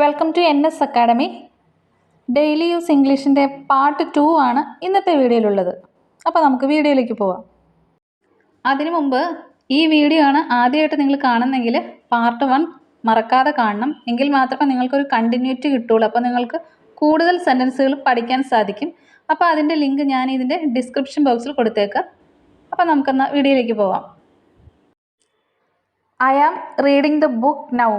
Welcome to N S academy daily use ഇംഗ്ലീഷിന്റെ part two ആണ് ഇന്നത്തെ വീഡിയോയിലുള്ളത്. അപ്പോൾ നമുക്ക് വീഡിയോയിലേക്ക് പോവാം. അതിനു മുമ്പ് ഈ വീഡിയോ ആണ് ആദ്യമായിട്ട് നിങ്ങൾ കാണുന്നെങ്കിൽ പാർട്ട് വൺ മറക്കാതെ കാണണം. എങ്കിൽ മാത്രമേ നിങ്ങൾക്കൊരു കണ്ടിന്യൂറ്റി കിട്ടുള്ളൂ അപ്പോൾ നിങ്ങൾക്ക് കൂടുതൽ സെന്റൻസുകൾ പഠിക്കാൻ സാധിക്കും. അപ്പോൾ അതിന്റെ ലിങ്ക് ഞാൻ ഇതിന്റെ ഡിസ്ക്രിപ്ഷൻ ബോക്സിൽ കൊടുത്തേക്കാം. അപ്പോൾ നമുക്കെന്നാൽ വീഡിയോയിലേക്ക് പോവാം. I am reading the book now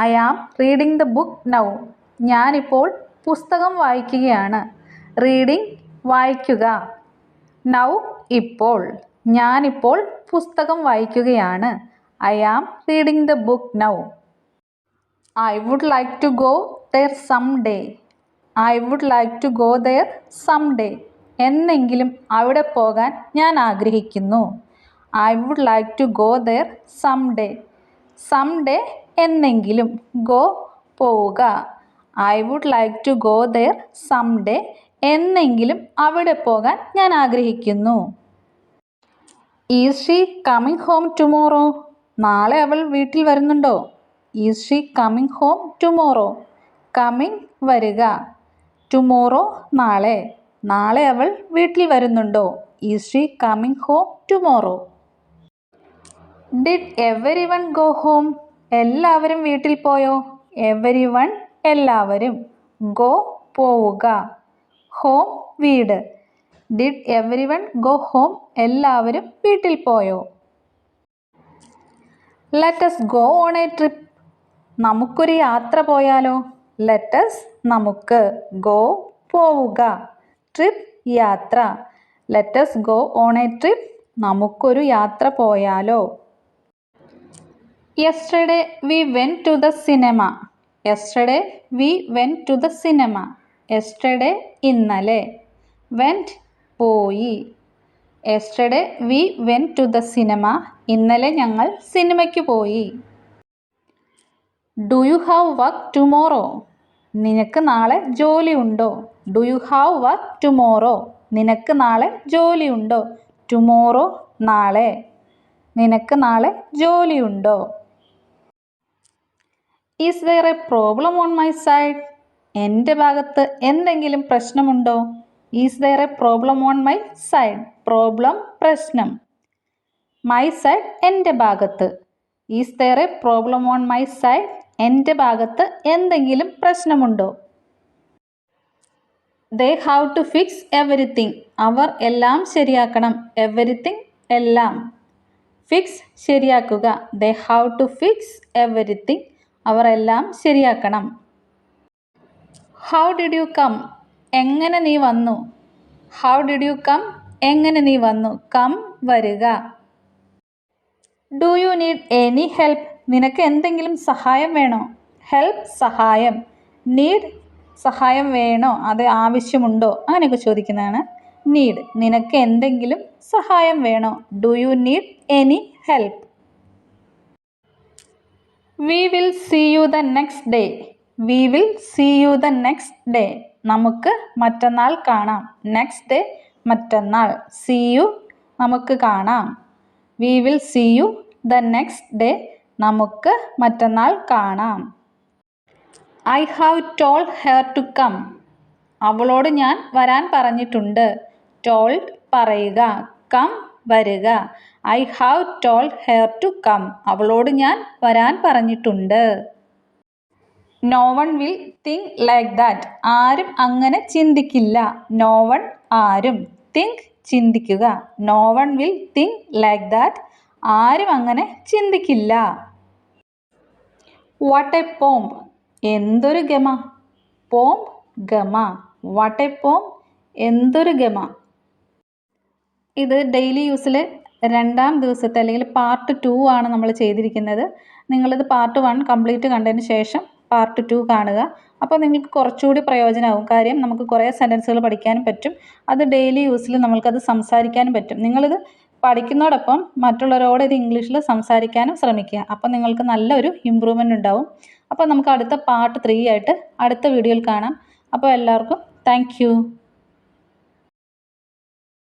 I am reading the book now. ഞാനിപ്പോൾ പുസ്തകം വായിക്കുകയാണ്. റീഡിംഗ് വായിക്കുക. നൗ ഇപ്പോൾ. ഞാനിപ്പോൾ പുസ്തകം വായിക്കുകയാണ്. I am reading the book now. I would like to go there some day. I would like to go there some day. എന്നെങ്കിലും അവിടെ പോകാൻ ഞാൻ ആഗ്രഹിക്കുന്നു. I would like to go there some day. Some day എന്നെങ്കിലും go പോവുക. I would like to go there some day എന്നെങ്കിലും അവിടെ പോകാൻ ഞാൻ ആഗ്രഹിക്കുന്നു. Is she coming home tomorrow നാളെ അവൾ വീട്ടിൽ വരുന്നുണ്ടോ? Is she coming home tomorrow coming വരിക. ടുമോറോ നാളെ. നാളെ അവൾ വീട്ടിൽ വരുന്നുണ്ടോ? Is she coming home tomorrow did everyone go home എല്ലാവരും വീട്ടിൽ പോയോ? എവരി വൺ എല്ലാവരും. ഗോ പോവുക. ഹോം വീട്. Did everyone go home എല്ലാവരും വീട്ടിൽ പോയോ? Let's go on a trip നമുക്കൊരു യാത്ര പോയാലോ? ലെറ്റസ് നമുക്ക് ഗോ പോവുക. ട്രിപ്പ് യാത്ര. Let's go on a trip നമുക്കൊരു യാത്ര പോയാലോ? Yesterday we went to the cinema yesterday we went to the cinema yesterday ഇന്നലെ. വെന്റ് പോയി. Yesterday we went to the cinema ഇന്നലെ ഞങ്ങൾ സിനിമയ്ക്ക് പോയി. Do you have work tomorrow നിനക്ക് നാളെ ജോലി ഉണ്ടോ? Do you have work tomorrow നിനക്ക് നാളെ ജോലി ഉണ്ടോ? ടുമോറോ നാളെ. നിനക്ക് നാളെ ജോലിയുണ്ടോ is there a problem on my side എന്റെ ഭാഗത്ത് എന്തെങ്കിലും പ്രശ്നമുണ്ടോ? Is there a problem on my side problem പ്രശ്നം. മൈ സൈഡ് എന്റെ ഭാഗത്ത്. Is there a problem on my side എന്റെ ഭാഗത്ത് എന്തെങ്കിലും പ്രശ്നമുണ്ടോ? They have to fix everything അവർ എല്ലാം ശരിയാക്കണം. എവരിത്തിങ് എല്ലാം. ഫിക്സ് ശരിയാക്കുക. They have to fix everything അവർ എല്ലാം ശരിയാക്കണം. ഹൗ ഡിഡ് യു കം എങ്ങനെ നീ വന്നു? ഹൗ ഡിഡ് യു കം എങ്ങനെ നീ വന്നു? കം വരിക. Do you need any help നിനക്ക് എന്തെങ്കിലും സഹായം വേണോ? ഹെൽപ്പ് സഹായം. നീഡ് സഹായം വേണോ? അത് ആവശ്യമുണ്ടോ? അങ്ങനെയൊക്കെ ചോദിക്കുന്നതാണ്. നീഡ് നിനക്ക് എന്തെങ്കിലും സഹായം വേണോ? Do you need any help we will see you the next day we will see you the next day നമുക്ക് മറ്റന്നാൾ കാണാം. നെക്സ്റ്റ് ഡേ മറ്റന്നാൾ. സീ യു നമുക്ക് കാണാം. We will see you the next day നമുക്ക് മറ്റന്നാൾ കാണാം. I have told her to come അവളോട് ഞാൻ വരാൻ പറഞ്ഞിട്ടുണ്ട്. ടോൾഡ് പറയുക. കം വരിക. I have told her to come അവളോട് ഞാൻ വരാൻ പറഞ്ഞിട്ടുണ്ട്. No one will think like that ആരും അങ്ങനെ ചിന്തിക്കില്ല. നോ വൺ ആരും തിങ്ക് ചിന്തിക്കുക. No one will think like that ആരും അങ്ങനെ ചിന്തിക്കില്ല. വാട്ട് എ പോംബ് എന്തൊരു ഗമ. പോംബ് ഗമ. വാട്ട് എ പോംബ് എന്തൊരു ഗമ. ഇത് ഡെയിലി യൂസിൽ രണ്ടാം ദിവസത്തെ അല്ലെങ്കിൽ പാർട്ട് ടു ആണ് നമ്മൾ ചെയ്തിരിക്കുന്നത്. നിങ്ങളിത് പാർട്ട് വൺ കംപ്ലീറ്റ് കണ്ടതിന് ശേഷം പാർട്ട് ടു കാണുക. അപ്പോൾ നിങ്ങൾക്ക് കുറച്ചുകൂടി പ്രയോജനമാകും കാര്യം നമുക്ക് കുറേ സെന്റൻസുകൾ പഠിക്കാനും പറ്റും. അത് ഡെയിലി യൂസിൽ നമ്മൾക്കത് സംസാരിക്കാനും പറ്റും. നിങ്ങളിത് പഠിക്കുന്നതോടൊപ്പം മറ്റുള്ളവരോട് ഇത് ഇംഗ്ലീഷിൽ സംസാരിക്കാനും ശ്രമിക്കുക. അപ്പോൾ നിങ്ങൾക്ക് നല്ലൊരു ഇമ്പ്രൂവ്മെന്റ് ഉണ്ടാവും. അപ്പോൾ നമുക്ക് അടുത്ത പാർട്ട് ത്രീ ആയിട്ട് അടുത്ത വീഡിയോയിൽ കാണാം. അപ്പോൾ എല്ലാവർക്കും താങ്ക്